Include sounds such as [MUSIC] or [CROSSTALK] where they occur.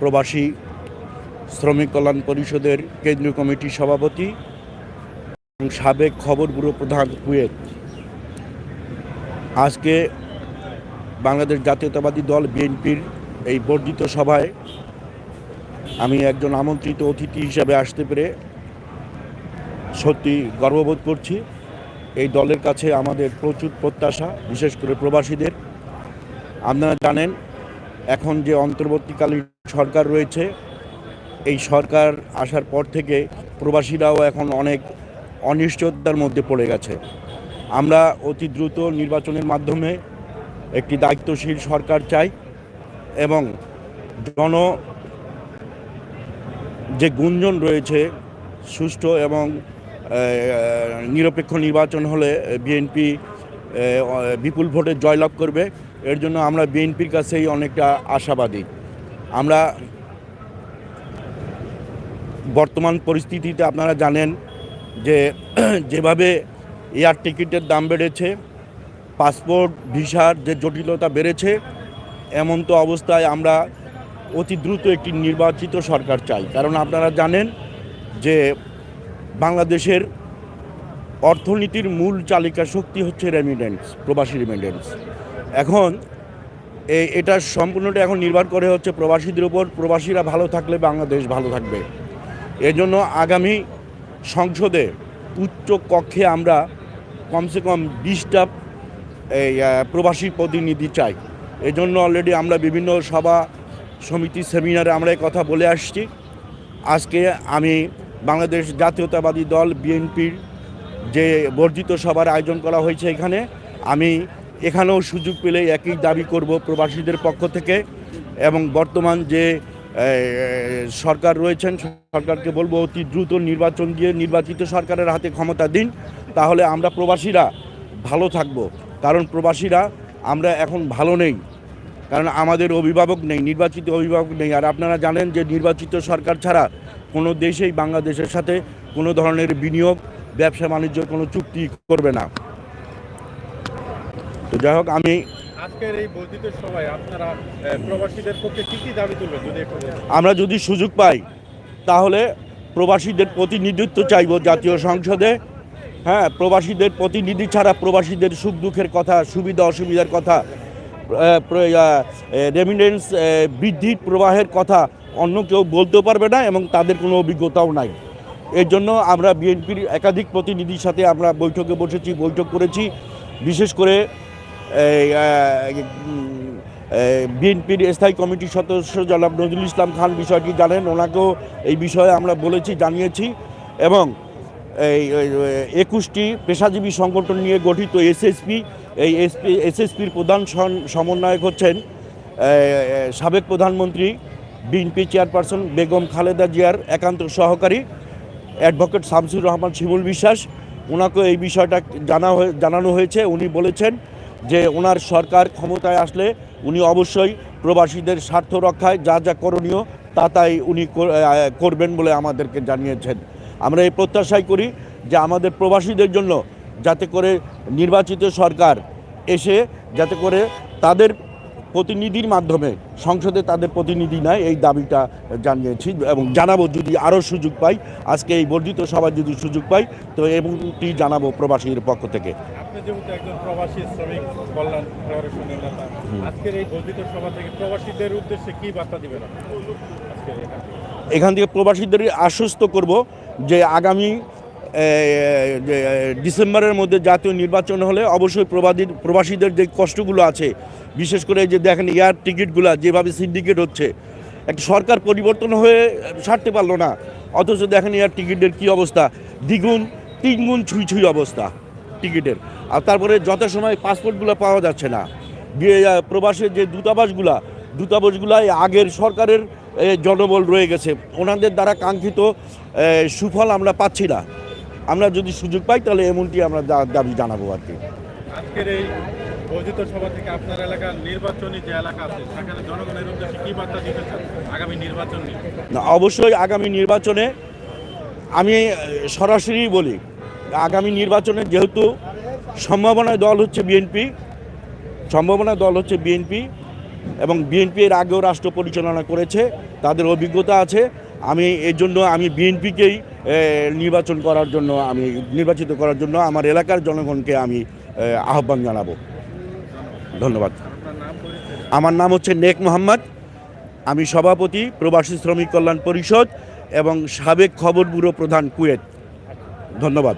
প্রবাসী শ্রমিক কল্যাণ পরিষদের কেন্দ্রীয় কমিটির সভাপতি এবং সাবেক খবর ব্যুরো প্রধান কুয়েত। আজকে বাংলাদেশ জাতীয়তাবাদী দল বিএনপির এই বর্ধিত সভায় আমি একজন আমন্ত্রিত অতিথি হিসাবে আসতে পেরে সত্যি গর্ববোধ করছি। এই দলের কাছে আমাদের প্রচুর প্রত্যাশা, বিশেষ করে প্রবাসীদের। আপনারা জানেন এখন যে অন্তর্বর্তীকালীন সরকার রয়েছে, এই সরকার আসার পর থেকে প্রবাসীরাও এখন অনেক অনিশ্চয়তার মধ্যে পড়ে গেছে। আমরা অতি দ্রুত নির্বাচনের মাধ্যমে একটি দায়িত্বশীল সরকার চাই এবং জন যে গুঞ্জন রয়েছে, সুষ্ঠু এবং নিরপেক্ষ নির্বাচন হলে বিএনপি বিপুল ভোটে জয়লাভ করবে। এর জন্য আমরা বিএনপির কাছেই অনেকটা আশাবাদী। আমরা বর্তমান পরিস্থিতিতে আপনারা জানেন যে [CLEARS THROAT] যেভাবে এয়ার টিকিটের দাম বেড়েছে, পাসপোর্ট, ভিসার যে জটিলতা বেড়েছে, এমন তো অবস্থায় আমরা অতি দ্রুত একটি নির্বাচিত সরকার চাই। কারণ আপনারা জানেন যে বাংলাদেশের অর্থনীতির মূল চালিকা শক্তি হচ্ছে রেমিডেন্স প্রবাসী রেমিডেন্স এখন এটা সম্পূর্ণটা এখন নির্ভর করে হচ্ছে প্রবাসীদের উপর। প্রবাসীরা ভালো থাকলে বাংলাদেশ ভালো থাকবে। এজন্য আগামী সংসদে উচ্চ কক্ষে আমরা কমসে কম বিশটা, এই প্রবাসী প্রতিনিধি চাই। এজন্য অলরেডি আমরা বিভিন্ন সভা, সমিতি, সেমিনারে আমরা এই কথা বলে আসছি। আজকে আমি বাংলাদেশ জাতীয়তাবাদী দল, বিএনপির যে বর্ধিত সভার আয়োজন করা হয়েছে এখানে, আমি এখানেও সুযোগ পেলে একই দাবি করব প্রবাসীদের পক্ষ থেকে এবং বর্তমান যে সরকার রয়েছেন, সরকারকে বলব অতি দ্রুত নির্বাচন দিয়ে নির্বাচিত সরকারের হাতে ক্ষমতা দিন, তাহলে আমরা প্রবাসীরা ভালো থাকব। কারণ প্রবাসীরা, আমরা এখন ভালো নেই। কারণ আমাদের অভিভাবক নেই, নির্বাচিত অভিভাবক নেই। আর আপনারা জানেন যে নির্বাচিত সরকার ছাড়া কোনো দেশেই বাংলাদেশের সাথে কোনো ধরনের বিনিয়োগ ব্যবসা বাণিজ্য কোনো চুক্তি করবে না। তো যাই হোক আমি আজকের এই বর্ধিত সভায় আপনারা প্রবাসীদের পক্ষে কি কি দাবি তুলবেন যদি আমরা যদি সুযোগ পাই তাহলে প্রবাসীদের প্রতিনিধিত্ব চাইব জাতীয় সংসদে। হ্যাঁ প্রবাসীদের প্রতিনিধি ছাড়া প্রবাসীদের সুখ দুঃখের কথা সুবিধা অসুবিধার কথা রেমিডেন্স বৃদ্ধির প্রবাহের কথা অন্য কেউ বলতেও পারবে না এবং তাদের কোনো অভিজ্ঞতাও নাই। এর জন্য আমরা বিএনপির একাধিক প্রতিনিধির সাথে আমরা বৈঠকে বসেছি বৈঠক করেছি। বিশেষ করে বিএনপির স্থায়ী কমিটির সদস্য জনাব নজরুল ইসলাম খান বিষয়টি জানেন। ওনাকেও এই বিষয়ে আমরা বলেছি, জানিয়েছি এবং এই একুশটি পেশাজীবী সংগঠন নিয়ে গঠিত এসএসপি, এই এসপি, এসএসপির প্রধান সমন্বয়ক হচ্ছেন সাবেক প্রধানমন্ত্রী, বিএনপি চেয়ারপারসন বেগম খালেদা জিয়ার একান্ত সহকারী অ্যাডভোকেট শামসুর রহমান শিমুল বিশ্বাস। ওনাকে এই বিষয়টা জানা জানানো হয়েছে। উনি বলেছেন যে ওনার সরকার ক্ষমতায় আসলে উনি অবশ্যই প্রবাসীদের স্বার্থ রক্ষায় যা যা করণীয় তা তাই উনি করবেন বলে আমাদেরকে জানিয়েছেন। আমরা এই প্রত্যাশাই করি যে আমাদের প্রবাসীদের জন্য যাতে করে নির্বাচিত সরকার এসে যাতে করে তাদের প্রতিনিধির মাধ্যমে, সংসদে তাদের প্রতিনিধি নেয়, এই দাবিটা জানিয়েছি এবং জানাব যদি আরও সুযোগ পাই। আজকে এই বর্ধিত সভায় যদি সুযোগ পাই, তো এমনটি জানাব প্রবাসীদের পক্ষ থেকে। আপনি যেহেতু একজন প্রবাসী শ্রমিক কল্যাণ ফেডারেশনের নেতা আজকের এই বর্ধিত সভা থেকে প্রবাসীদের উদ্দেশ্যে কি বার্তা দিবেন? এখান থেকে? প্রবাসীদের আশ্বস্ত করব যে আগামী যে, ডিসেম্বরের মধ্যে জাতীয় নির্বাচন হলে অবশ্যই প্রবাদী প্রবাসীদের যে কষ্টগুলো আছে বিশেষ করে যে দেখেন এয়ার টিকিটগুলো যেভাবে সিন্ডিকেট হচ্ছে একটা সরকার পরিবর্তন হয়ে ছাড়তে পারল না অথচ দেখেন এয়ার টিকিটের কি অবস্থা দ্বিগুণ তিনগুণ ছুঁই ছুঁই অবস্থা টিকিটের। আর তারপরে যথাসময় পাসপোর্টগুলো পাওয়া যাচ্ছে না। প্রবাসের যে দূতাবাসগুলা দূতাবাসগুলায় আগের সরকারের জনবল রয়ে গেছে। ওনাদের দ্বারা কাঙ্ক্ষিত সুফল আমরা পাচ্ছি না। আমরা যদি সুযোগ পাই তাহলে এমনটি আমরা দাবি জানাব আর কি। আজকের এই বর্ধিত সভা থেকে আপনার এলাকার নির্বাচনী যে এলাকা আছে সেখানে জনগণের উদ্দেশ্যে কি বার্তা দিতে চান আগামী নির্বাচন না অবশ্যই আগামী নির্বাচনে আমি সরাসরি বলি আগামী নির্বাচনে যেহেতু সম্ভাবনায় দল হচ্ছে বিএনপি সম্ভাবনা দল হচ্ছে বিএনপি এবং বিএনপি এর আগেও রাষ্ট্র পরিচালনা করেছে, তাদের অভিজ্ঞতা আছে। আমি এর জন্য, আমি বিএনপিকেই নির্বাচন করার জন্য, আমি নির্বাচিত করার জন্য আমার এলাকার জনগণকে আমি আহ্বান জানাব। ধন্যবাদ। আমার নাম হচ্ছে নেক মোহাম্মদ। আমি সভাপতি, প্রবাসী শ্রমিক কল্যাণ পরিষদ এবং সাবেক খবর ব্যুরো প্রধান কুয়েত। ধন্যবাদ।